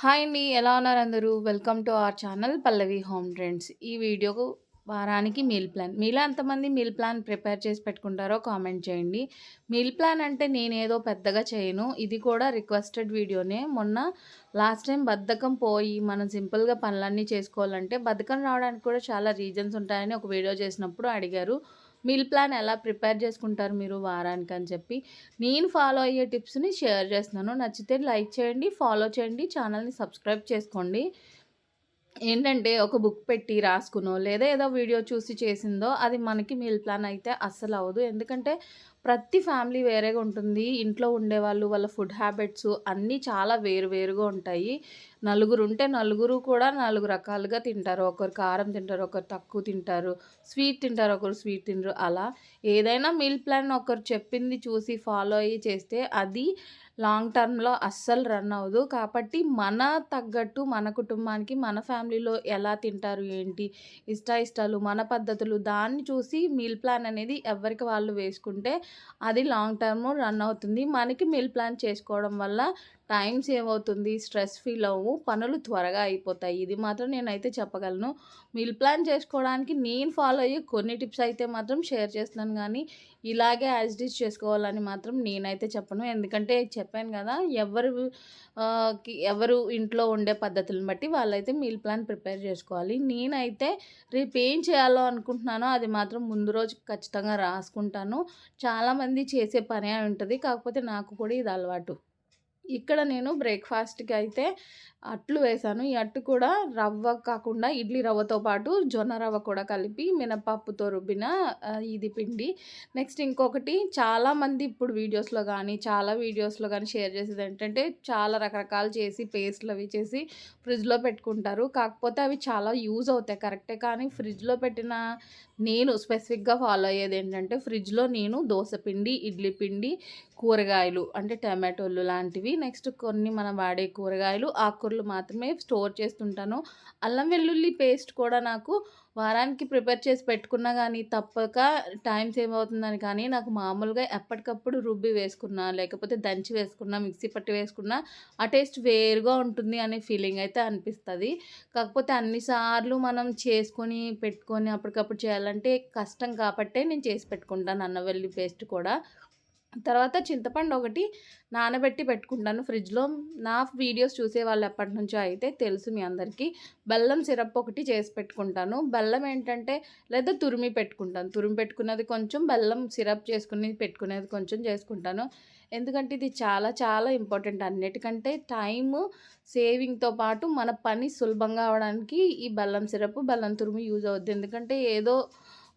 Hi అండి ఎలా ఉన్నారు అందరూ? Welcome to our channel Pallavi home trends. ఈ వీడియోకు వారానికి మీల్ ప్లాన్. మీలో ఎంతమంది మీల్ ప్లాన్ ప్రిపేర్ చేసి పెట్టుకుంటారో కామెంట్ చేయండి. మీల్ ప్లాన్ అంటే నేనేదో పెద్దగా చేయను. ఇది కూడా రిక్వెస్టెడ్ వీడియోనే. మొన్న లాస్ట్ టైం బద్ధకం పోయి మనం సింపుల్గా పనులన్నీ చేసుకోవాలంటే బద్ధకం రావడానికి కూడా చాలా రీజన్స్ ఉంటాయని ఒక వీడియో చేసినప్పుడు అడిగారు. మీల్ ప్లాన్ ఎలా ప్రిపేర్ చేసుకుంటారు మీరు వారానికి అని చెప్పి నేను ఫాలో అయ్యే టిప్స్ని షేర్ చేస్తున్నాను. నచ్చితే లైక్ చేయండి ఫాలో చేయండి ఛానల్ని సబ్స్క్రైబ్ చేసుకోండి. ఏంటంటే ఒక బుక్ పెట్టి రాసుకునో లేదా ఏదో వీడియో చూసి చేసిందో అది మనకి మీల్ ప్లాన్ అయితే అస్సలు అవ్వదు. ఎందుకంటే ప్రతి ఫ్యామిలీ వేరేగా ఉంటుంది. ఇంట్లో ఉండేవాళ్ళు వాళ్ళ ఫుడ్ హ్యాబిట్స్ అన్నీ చాలా వేరు వేరుగా ఉంటాయి. నలుగురు ఉంటే నలుగురు కూడా నాలుగు రకాలుగా తింటారు. ఒకరు కారం తింటారు ఒకరు తక్కువ తింటారు. స్వీట్ తింటారు ఒకరు స్వీట్ తింటారు అలా ఏదైనా మీల్ ప్లాన్ ఒకరు చెప్పింది చూసి ఫాలో అయ్యి చేస్తే అది లాంగ్ టర్మ్లో అస్సలు రన్ అవ్వదు. కాబట్టి మన తగ్గట్టు మన కుటుంబానికి మన ఫ్యామిలీలో ఎలా తింటారు ఏంటి ఇష్ట ఇష్టాలు మన పద్ధతులు దాన్ని చూసి మీల్ ప్లాన్ అనేది ఎవరికి వాళ్ళు వేసుకుంటే అది లాంగ్ టర్మ్ రన్ అవుతుంది. మనకి మీల్ ప్లాన్ చేసుకోవడం వల్ల టైం సేవ్ అవుతుంది స్ట్రెస్ ఫీల్ అవ్వు పనులు త్వరగా అయిపోతాయి. ఇది మాత్రం నేనైతే చెప్పగలను. మీల్ ప్లాన్ చేసుకోవడానికి నేను ఫాలో అయ్యే కొన్ని టిప్స్ అయితే మాత్రం షేర్ చేస్తున్నాను కానీ ఇలాగే యాజ్ చేసుకోవాలని మాత్రం నేనైతే చెప్పను. ఎందుకంటే చెప్పాను కదా ఎవరు ఎవరు ఇంట్లో ఉండే పద్ధతులను బట్టి వాళ్ళైతే మీల్ ప్లాన్ ప్రిపేర్ చేసుకోవాలి. నేనైతే రేపు ఏం చేయాలో అనుకుంటున్నానో అది మాత్రం ముందు రోజు ఖచ్చితంగా రాసుకుంటాను. చాలామంది చేసే పనే ఉంటుంది కాకపోతే నాకు కూడా ఇది అలవాటు. ఇక్కడ నేను బ్రేక్ఫాస్ట్కి అయితే అట్లు వేసాను. ఈ అట్టు కూడా రవ్వ కాకుండా ఇడ్లీ రవ్వతో పాటు జొన్న రవ్వ కూడా కలిపి మినపప్పుతో రుబ్బిన ఇది పిండి. నెక్స్ట్ ఇంకొకటి చాలామంది ఇప్పుడు వీడియోస్లో కానీ చాలా వీడియోస్లో కానీ షేర్ చేసేది ఏంటంటే చాలా రకరకాలు చేసి పేస్ట్లు అవి చేసి ఫ్రిడ్జ్లో పెట్టుకుంటారు. కాకపోతే అవి చాలా యూజ్ అవుతాయి. కరెక్టే కానీ ఫ్రిడ్జ్లో పెట్టిన నేను స్పెసిఫిక్గా ఫాలో అయ్యేది ఏంటంటే ఫ్రిడ్జ్లో నేను దోశ పిండి ఇడ్లీ పిండి కూరగాయలు అంటే టమాటోలు లాంటివి నెక్స్ట్ కొన్ని మనం వాడే కూరగాయలు ఆకుకూరలు మాత్రమే స్టోర్ చేస్తుంటాను. అల్లం వెల్లుల్లి పేస్ట్ కూడా నాకు వారానికి ప్రిపేర్ చేసి పెట్టుకున్నా కానీ తప్పక టైం సేవ్ అవుతుందని కానీ నాకు మామూలుగా ఎప్పటికప్పుడు రుబ్బి వేసుకున్నా లేకపోతే దంచి వేసుకున్నా మిక్సీ పట్టి వేసుకున్నా ఆ టేస్ట్ వేరుగా ఉంటుంది అనే ఫీలింగ్ అయితే అనిపిస్తుంది. కాకపోతే అన్నిసార్లు మనం చేసుకొని పెట్టుకొని అప్పటికప్పుడు చేయాలంటే కష్టం కాబట్టే నేను చేసి పెట్టుకుంటాను అన్నవెల్లి పేస్ట్ కూడా. తర్వాత చింతపండు ఒకటి నానబెట్టి పెట్టుకుంటాను ఫ్రిడ్జ్లో. నా వీడియోస్ చూసే వాళ్ళు ఎప్పటి నుంచో అయితే తెలుసు మీ అందరికీ. బెల్లం సిరప్ ఒకటి చేసి పెట్టుకుంటాను. బెల్లం ఏంటంటే లేదా తురిమి పెట్టుకుంటాను. తురిమి పెట్టుకున్నది కొంచెం బెల్లం సిరప్ చేసుకుని పెట్టుకునేది కొంచెం చేసుకుంటాను. ఎందుకంటే ఇది చాలా చాలా ఇంపార్టెంట్ అన్నిటికంటే టైము సేవింగ్తో పాటు మన పని సులభంగా అవడానికి ఈ బెల్లం సిరప్ బెల్లం తురుము యూజ్ అవుద్ది. ఎందుకంటే ఏదో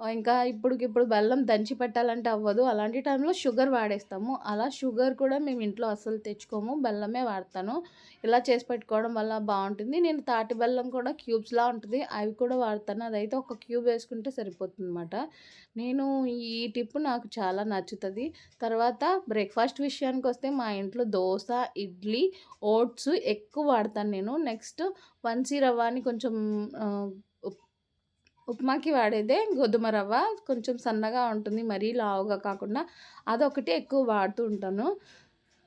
ఇంకా ఇప్పుడుకిప్పుడు బెల్లం దంచి పెట్టాలంటే అవ్వదు. అలాంటి టైంలో షుగర్ వాడేస్తాము. అలా షుగర్ కూడా మేము ఇంట్లో అస్సలు తెచ్చుకోము. బెల్లమే వాడతాను. ఇలా చేసి పెట్టుకోవడం వల్ల బాగుంటుంది. నేను తాటి బెల్లం కూడా క్యూబ్స్లా ఉంటుంది. అవి కూడా వాడతాను. అదైతే ఒక క్యూబ్ వేసుకుంటే సరిపోతుంది అనమాట నేను ఈ టిప్ నాకు చాలా నచ్చుతుంది. తర్వాత బ్రేక్ఫాస్ట్ విషయానికి వస్తే మా ఇంట్లో దోశ ఇడ్లీ ఓట్స్ ఎక్కువ వాడతాను నేను. నెక్స్ట్ వన్సీ రవ్వని కొంచెం ఉప్మాకి వాడేదే గోధుమ రవ్వ. కొంచెం సన్నగా ఉంటుంది మరీ లావుగా కాకుండా అదొకటి ఎక్కువ వాడుతూ ఉంటాను.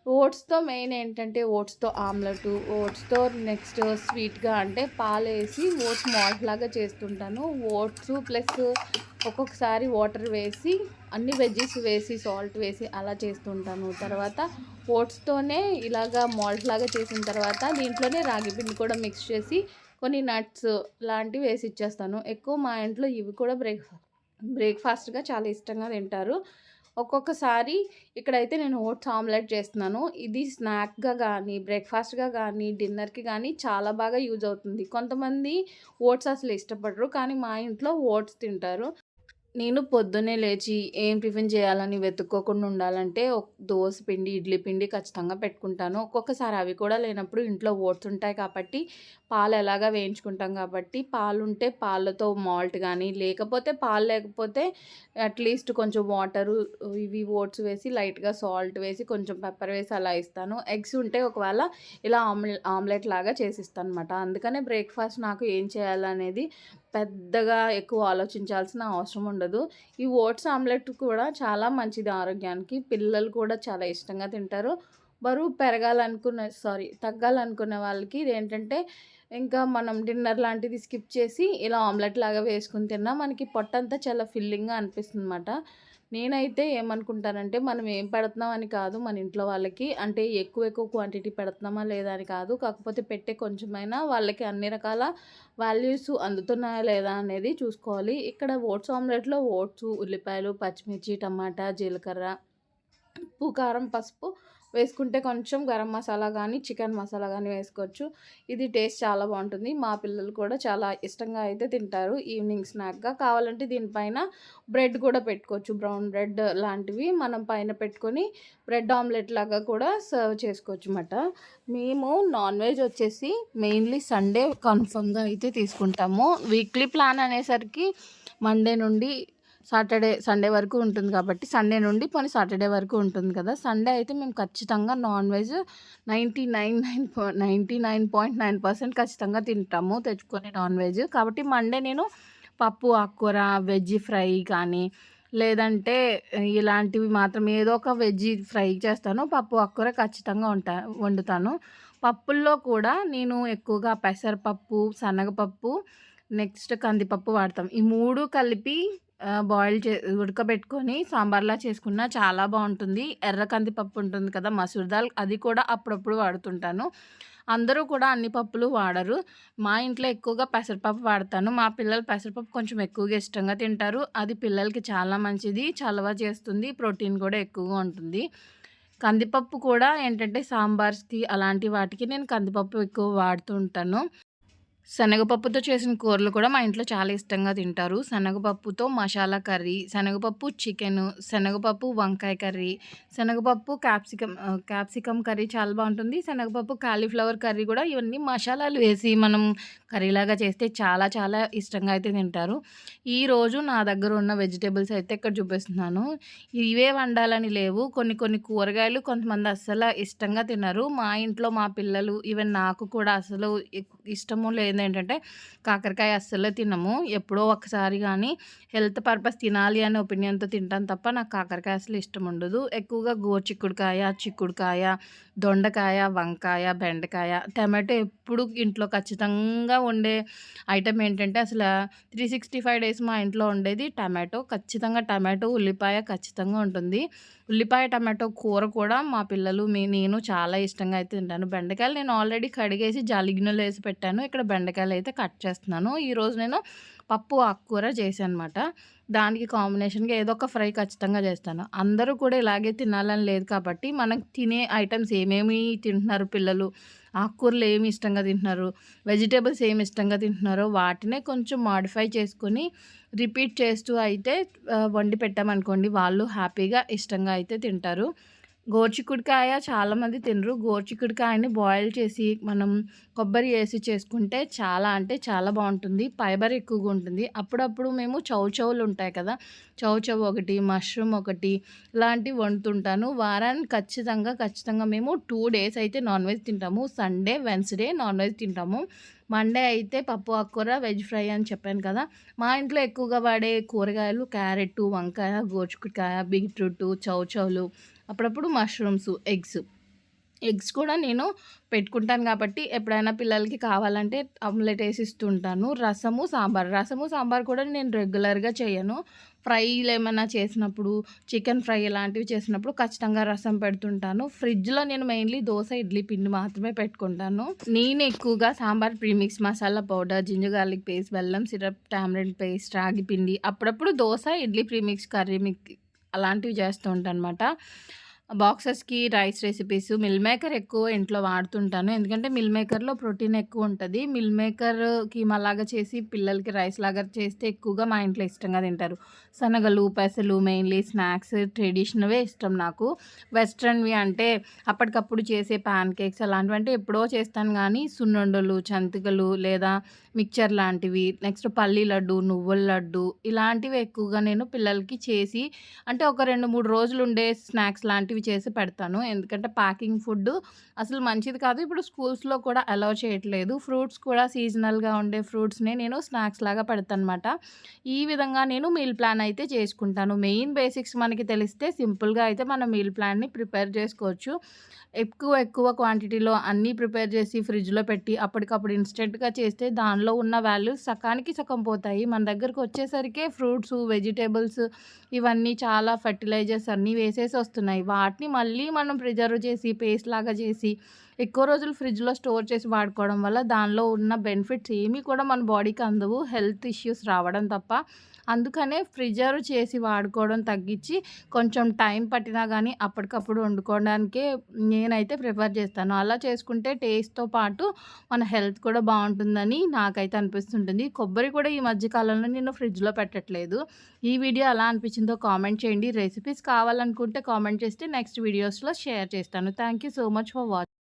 ఓట్స్తో మెయిన్ ఏంటంటే ఓట్స్తో ఆమ్లెట్ ఓట్స్తో నెక్స్ట్ స్వీట్గా అంటే పాలు వేసి ఓట్స్ మాల్ట్ లాగా చేస్తుంటాను. ఓట్స్ ప్లస్ ఒక్కొక్కసారి వాటర్ వేసి అన్ని వెజ్జెస్ వేసి సాల్ట్ వేసి అలా చేస్తుంటాను. తర్వాత ఓట్స్తోనే ఇలాగా మాల్ట్ లాగా చేసిన తర్వాత దీంట్లోనే రాగి పిండి కూడా మిక్స్ చేసి కొన్ని నట్స్ లాంటివి వేసి ఇచ్చేస్తాను. ఎక్కువ మా ఇంట్లో ఇవి కూడా బ్రేక్ బ్రేక్ఫాస్ట్గా చాలా ఇష్టంగా తింటారు. ఒక్కొక్కసారి ఇక్కడైతే నేను ఓట్స్ ఆమ్లెట్ చేస్తున్నాను. ఇది స్నాక్గా కానీ బ్రేక్ఫాస్ట్గా కానీ డిన్నర్కి కానీ చాలా బాగా యూజ్ అవుతుంది. కొంతమంది ఓట్స్ అసలు ఇష్టపడరు. కానీ మా ఇంట్లో ఓట్స్ తింటారు. నేను పొద్దున్నే లేచి ఏం టిఫిన్ చేయాలని వెతుక్కోకుండా ఉండాలంటే దోశ పిండి ఇడ్లీ పిండి ఖచ్చితంగా పెట్టుకుంటాను. ఒక్కొక్కసారి అవి కూడా లేనప్పుడు ఇంట్లో ఓట్స్ ఉంటాయి కాబట్టి పాలు ఎలాగా వేయించుకుంటాం కాబట్టి పాలు ఉంటే పాలతో మాల్ట్ కానీ లేకపోతే పాలు లేకపోతే అట్లీస్ట్ కొంచెం వాటరు ఇవి ఓట్స్ వేసి లైట్గా సాల్ట్ వేసి కొంచెం పెప్పర్ వేసి అలా ఇస్తాను. ఎగ్స్ ఉంటే ఒకవేళ ఇలా ఆమ్లెట్ ఆమ్లెట్ లాగా చేసిస్తాను అనమాట అందుకనే బ్రేక్ఫాస్ట్ నాకు ఏం చేయాలనేది పెద్దగా ఎక్కువ ఆలోచించాల్సిన అవసరం ఉండదు. ఈ ఓట్స్ ఆమ్లెట్ కూడా చాలా మంచిది ఆరోగ్యానికి. పిల్లలు కూడా చాలా ఇష్టంగా తింటారు. బరువు పెరగాలనుకున్న సారీ తగ్గాలనుకునే వాళ్ళకి ఇదేంటంటే ఇంకా మనం డిన్నర్ లాంటిది స్కిప్ చేసి ఇలా ఆమ్లెట్ లాగా వేసుకుని తిన్నా మనకి పొట్టంతా చాలా ఫిల్లింగ్గా అనిపిస్తుంది అనమాట నేనైతే ఏమనుకుంటానంటే మనం ఏం పెడుతున్నాం అని కాదు మన ఇంట్లో వాళ్ళకి. అంటే ఎక్కువ ఎక్కువ క్వాంటిటీ పెడుతున్నామా లేదా అని కాదు. కాకపోతే పెట్టే కొంచెమైనా వాళ్ళకి అన్ని రకాల వాల్యూస్ అందుతున్నాయా లేదా అనేది చూసుకోవాలి. ఇక్కడ ఓట్స్ ఆమ్లెట్లో ఓట్స్ ఉల్లిపాయలు పచ్చిమిర్చి టమాటా జీలకర్ర ఉప్పు కారం పసుపు వేసుకుంటే కొంచెం గరం మసాలా కానీ చికెన్ మసాలా కానీ వేసుకోవచ్చు. ఇది టేస్ట్ చాలా బాగుంటుంది. మా పిల్లలు కూడా చాలా ఇష్టంగా అయితే తింటారు ఈవినింగ్ స్నాక్గా. కావాలంటే దీనిపైన బ్రెడ్ కూడా పెట్టుకోవచ్చు. బ్రౌన్ బ్రెడ్ లాంటివి మనం పైన పెట్టుకొని బ్రెడ్ ఆమ్లెట్ లాగా కూడా సర్వ్ చేసుకోవచ్చు అన్నమాట. మేము నాన్ వెజ్ వచ్చేసి మెయిన్లీ సండే కన్ఫర్మ్గా అయితే తీసుకుంటాము. వీక్లీ ప్లాన్ అనేసరికి మండే నుండి సాటర్డే సండే వరకు ఉంటుంది కాబట్టి సండే నుండి పోనీ సాటర్డే వరకు ఉంటుంది కదా. సండే అయితే మేము ఖచ్చితంగా non veg ninety nine nine ninety nine point nine percent ఖచ్చితంగా తింటాము తెచ్చుకొని నాన్ వెజ్. కాబట్టి మండే నేను పప్పు ఆకుకూర వెజ్ ఫ్రై కానీ లేదంటే ఇలాంటివి మాత్రం ఏదో ఒక వెజ్ ఫ్రై చేస్తాను. పప్పు ఆకుకూర ఖచ్చితంగా ఉంటా వండుతాను. పప్పుల్లో కూడా నేను ఎక్కువగా పెసరపప్పు శనగపప్పు నెక్స్ట్ కందిపప్పు వాడతాం. ఈ మూడు కలిపి బాయిల్ చే ఉడకబెట్టుకొని సాంబార్లా చేసుకున్న చాలా బాగుంటుంది. ఎర్ర కందిపప్పు ఉంటుంది కదా మసూర్ దాల్ అది కూడా అప్పుడప్పుడు వాడుతుంటాను. అందరూ కూడా అన్ని పప్పులు వాడరు. మా ఇంట్లో ఎక్కువగా పెసరపప్పు వాడతాను. మా పిల్లలు పెసరపప్పు కొంచెం ఎక్కువగా ఇష్టంగా తింటారు. అది పిల్లలకి చాలా మంచిది చలవ చేస్తుంది ప్రోటీన్ కూడా ఎక్కువగా ఉంటుంది. కందిపప్పు కూడా ఏంటంటే సాంబార్స్కి అలాంటి వాటికి నేను కందిపప్పు ఎక్కువ వాడుతూ ఉంటాను. శనగపప్పుతో చేసిన కూరలు కూడా మా ఇంట్లో చాలా ఇష్టంగా తింటారు. శనగపప్పుతో మసాలా కర్రీ శనగపప్పు చికెను శనగపప్పు వంకాయ కర్రీ శనగపప్పు క్యాప్సికమ్ క్యాప్సికమ్ కర్రీ చాలా బాగుంటుంది. శనగపప్పు కాలీఫ్లవర్ కర్రీ కూడా ఇవన్నీ మసాలాలు వేసి మనం కర్రీలాగా చేస్తే చాలా చాలా ఇష్టంగా అయితే తింటారు. ఈరోజు నా దగ్గర ఉన్న వెజిటేబుల్స్ అయితే ఇక్కడ చూపిస్తున్నాను. ఇవే వండాలని లేవు. కొన్ని కొన్ని కూరగాయలు కొంతమంది అస్సలు ఇష్టంగా తినరు. మా ఇంట్లో మా పిల్లలు ఈవెన్ నాకు కూడా అసలు ఇష్టము లేదు ఏంటంటే కాకరకాయ అస్సలే తినము. ఎప్పుడో ఒకసారి కానీ హెల్త్ పర్పస్ తినాలి అనే ఒపీనియన్తో తింటాను తప్ప నాకు కాకరకాయ అసలు ఇష్టం ఉండదు. ఎక్కువగా గోచిక్కుడుకాయ చిక్కుడుకాయ దొండకాయ వంకాయ బెండకాయ టమాటో ఎప్పుడు ఇంట్లో ఖచ్చితంగా ఉండే ఐటమ్ ఏంటంటే అసలు త్రీ సిక్స్టీ ఫైవ్ డేస్ మా ఇంట్లో ఉండేది టమాటో. ఖచ్చితంగా టమాటో ఉల్లిపాయ ఖచ్చితంగా ఉంటుంది. ఉల్లిపాయ టమాటో కూర కూడా మా పిల్లలు మీ నేను చాలా ఇష్టంగా అయితే తింటాను. బెండకాయలు నేను ఆల్రెడీ కడిగేసి జాలిగిన్నెలో వేసి పెట్టాను. ఇక్కడ బెండకాయలు అయితే కట్ చేస్తున్నాను. ఈరోజు నేను పప్పు ఆకుకూర చేశాను అనమాట దానికి కాంబినేషన్గా ఏదో ఒక ఫ్రై ఖచ్చితంగా చేస్తాను. అందరూ కూడా ఇలాగే తినాలని లేదు కాబట్టి మనకు తినే ఐటమ్స్ ఏమేమి తింటున్నారు పిల్లలు? ఆకుకూరలు ఏమి ఇష్టంగా తింటున్నారు? వెజిటేబుల్స్ ఏమి ఇష్టంగా తింటున్నారో వాటినే కొంచెం మాడిఫై చేసుకొని రిపీట్ చేస్తూ అయితే వండి పెట్టామనుకోండి వాళ్ళు హ్యాపీగా ఇష్టంగా అయితే తింటారు. గోర్చికుడికాయ చాలామంది తినరు. గోర్చికుడికాయని బాయిల్ చేసి మనం కొబ్బరి వేసి చేసుకుంటే చాలా అంటే చాలా బాగుంటుంది. ఫైబర్ ఎక్కువగా ఉంటుంది. అప్పుడప్పుడు మేము చౌచౌలు ఉంటాయి కదా చౌచౌ ఒకటి మష్రూమ్ ఒకటి ఇలాంటివి వండుతుంటాను. వారానికి ఖచ్చితంగా ఖచ్చితంగా మేము టూ డేస్ అయితే నాన్ వెజ్ తింటాము. సండే వెన్స్డే నాన్ వెజ్ తింటాము. మండే అయితే పప్పు ఆకుకూర వెజ్ ఫ్రై అని చెప్పాను కదా. మా ఇంట్లో ఎక్కువగా వాడే కూరగాయలు క్యారెట్ వంకాయ గోచుకుడికాయ బీట్రూట్ చౌచౌలు అప్పుడప్పుడు మష్రూమ్స్ ఎగ్స్ ఎగ్స్ కూడా నేను పెట్టుకుంటాను కాబట్టి ఎప్పుడైనా పిల్లలకి కావాలంటే ఆమ్లెట్ వేసి ఇస్తుంటాను. రసము సాంబార్. రసము సాంబార్ కూడా నేను రెగ్యులర్గా చేయను. ఫ్రైలు ఏమైనా చేసినప్పుడు చికెన్ ఫ్రై ఇలాంటివి చేసినప్పుడు ఖచ్చితంగా రసం పెడుతుంటాను. ఫ్రిడ్జ్లో నేను మెయిన్లీ దోశ ఇడ్లీ పిండి మాత్రమే పెట్టుకుంటాను. నేను ఎక్కువగా sambar premix masala powder ginger garlic paste బెల్లం సిరప్ టామరెంట్ పేస్ట్ రాగి పిండి అప్పుడప్పుడు dosa idli premix curry mix అలాంటివి చేస్తూ ఉంటాను అనమాట బాక్సెస్కి రైస్ రెసిపీస్ మిల్ మేకర్ ఎక్కువ ఇంట్లో వాడుతుంటాను. ఎందుకంటే మిల్ మేకర్లో ప్రోటీన్ ఎక్కువ ఉంటుంది. మిల్ మేకర్ కీమాలాగా చేసి పిల్లలకి రైస్ లాగా చేస్తే ఎక్కువగా మా ఇంట్లో ఇష్టంగా తింటారు. శనగలు పెసలు మెయిన్లీ స్నాక్స్ ట్రెడిషనల్వే ఇష్టం నాకు. వెస్ట్రన్వి అంటే అప్పటికప్పుడు చేసే ప్యాన్ కేక్స్ అలాంటివి అంటే ఎప్పుడో చేస్తాను కానీ సున్నుండలు చంతికలు లేదా మిక్చర్ లాంటివి నెక్స్ట్ పల్లి లడ్డు నువ్వుల లడ్డు ఇలాంటివి ఎక్కువగా నేను పిల్లలకి చేసి అంటే ఒక రెండు మూడు రోజులు ఉండే స్నాక్స్ లాంటివి అలాంటివి చేసి పెడతాను. ఎందుకంటే ప్యాకింగ్ ఫుడ్డు అసలు మంచిది కాదు. ఇప్పుడు స్కూల్స్‌లో కూడా అలౌ చేయట్లేదు. ఫ్రూట్స్ కూడా సీజనల్‌గా ఉండే ఫ్రూట్స్‌నే నేను స్నాక్స్ లాగా పెడతానమాట. ఈ విధంగా నేను మీల్ ప్లాన్ అయితే చేసుకుంటాను. మెయిన్ బేసిక్స్ మనకి తెలిస్తే సింపుల్‌గా అయితే మనం మీల్ ప్లాన్‌ని ప్రిపేర్ చేసుకోవచ్చు. ఎక్కువ ఎక్కువ క్వాంటిటీలో అన్నీ ప్రిపేర్ చేసి ఫ్రిడ్జ్‌లో పెట్టి అప్పటికప్పుడు ఇన్స్టెంట్గా చేస్తే దానిలో ఉన్న వాల్యూస్ సకానికి సగం పోతాయి. మన దగ్గరకు వచ్చేసరికే ఫ్రూట్స్ వెజిటేబుల్స్ ఇవన్నీ చాలా ఫెర్టిలైజర్స్ అన్నీ వేసేసి వస్తున్నాయి. వాటిని మళ్ళీ మనం ప్రిజర్వ్ చేసి పేస్ట్ లాగా చేసి ఎక్కువ రోజులు ఫ్రిడ్జ్‌లో స్టోర్ చేసి వాడుకోవడం వల్ల దానిలో ఉన్న బెనిఫిట్స్ ఏమీ కూడా మన బాడీకి అందవు. హెల్త్ ఇష్యూస్ రావడం తప్ప. అందుకనే ప్రిజర్వ్ చేసి వాడుకోవడం తగ్గించి కొంచెం టైం పట్టినా కానీ అప్పటికప్పుడు వండుకోవడానికే నేనైతే ప్రిఫర్ చేస్తాను. అలా చేసుకుంటే టేస్ట్‌తో పాటు మన హెల్త్ కూడా బాగుంటుందని నాకైతే అనిపిస్తుంటుంది. కొబ్బరి కూడా ఈ మధ్య కాలంలో నేను ఫ్రిడ్జ్‌లో పెట్టట్లేదు. ఈ వీడియో ఎలా అనిపించిందో కామెంట్ చేయండి. రెసిపీస్ కావాలనుకుంటే కామెంట్ చేస్తే నెక్స్ట్ వీడియోస్‌లో షేర్ చేస్తాను. Thank you so much for watching.